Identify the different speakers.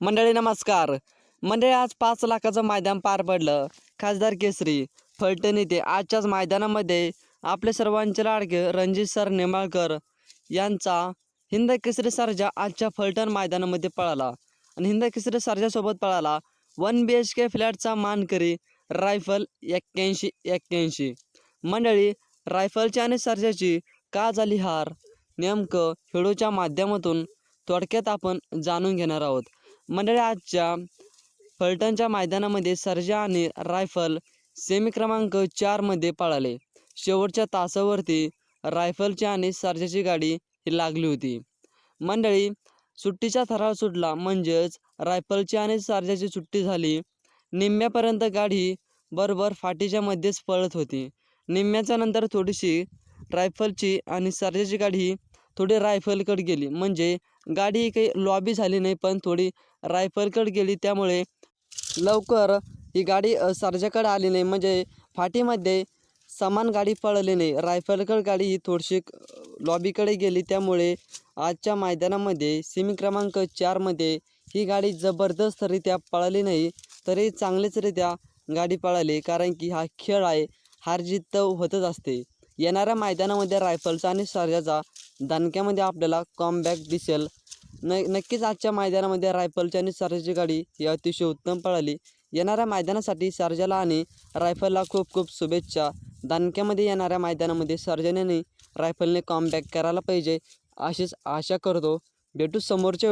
Speaker 1: मंडळी नमस्कार. मंडळी आज पाच लाखाचं मैदान पार पडलं. खासदार केसरी फलटण येथे आजच्याच मैदानामध्ये आपले सर्वांचे लाडके रणजित सर नेमाळकर यांचा हिंद केसरी सर्जा आजच्या फलटण मैदानामध्ये पळाला. आणि हिंद केसरी सरजासोबत पळाला वन बी एच के फ्लॅटचा मानकरी रायफल एक्क्याऐंशी एक्क्याऐंशी. मंडळी रायफलची आणि सर्जाची का झाली हार? नेमकं खेळूच्या माध्यमातून थोडक्यात आपण जाणून घेणार आहोत. मंडळी आजच्या फलटणच्या मैदानामध्ये सर्जा आणि रायफल सेमी क्रमांक चारमध्ये पळाले. शेवटच्या तासावरती रायफलची आणि सर्जाची गाडी ही लागली होती. मंडळी सुट्टीचा थरार सुटला म्हणजेच रायफलची आणि सर्जाची सुट्टी झाली. निम्म्यापर्यंत गाडी बरोबर फाटीच्या मध्येच पळत होती. निम्म्याच्या नंतर थोडीशी रायफलची आणि सर्जाची गाडी थोडी रायफलकडे गेली. म्हणजे गाडी काही लॉबी झाली नाही पण थोडी रायफलकडे गेली. त्यामुळे लवकर ही गाडी सर्जाकडे आली नाही. म्हणजे फाटीमध्ये समान गाडी पळली नाही. रायफलकड गाडी ही थोडीशी लॉबीकडे गेली. त्यामुळे आजच्या मैदानामध्ये सिमी क्रमांक चारमध्ये ही गाडी जबरदस्तरित्या पळाली नाही. तरी चांगलीचरित्या गाडी पळाली. कारण की हा खेळ आहे. हारजीत तर होतच असते. येणाऱ्या मैदानामध्ये रायफलचा आणि सर्जाचा दणक्यामध्ये आपल्याला कॉमबॅक दिसेल. न नक्कीच आजच्या मैदानामध्ये रायफलची आणि सर्जाची गाडी ही अतिशय उत्तम पळाली. येणाऱ्या मैदानासाठी सर्जाला आणि रायफलला खूप खूप शुभेच्छा. दणक्यामध्ये येणाऱ्या मैदानामध्ये सर्जनेने आणि रायफलने कॉमबॅक करायला पाहिजे अशीच आशा करतो. भेटू समोरच्या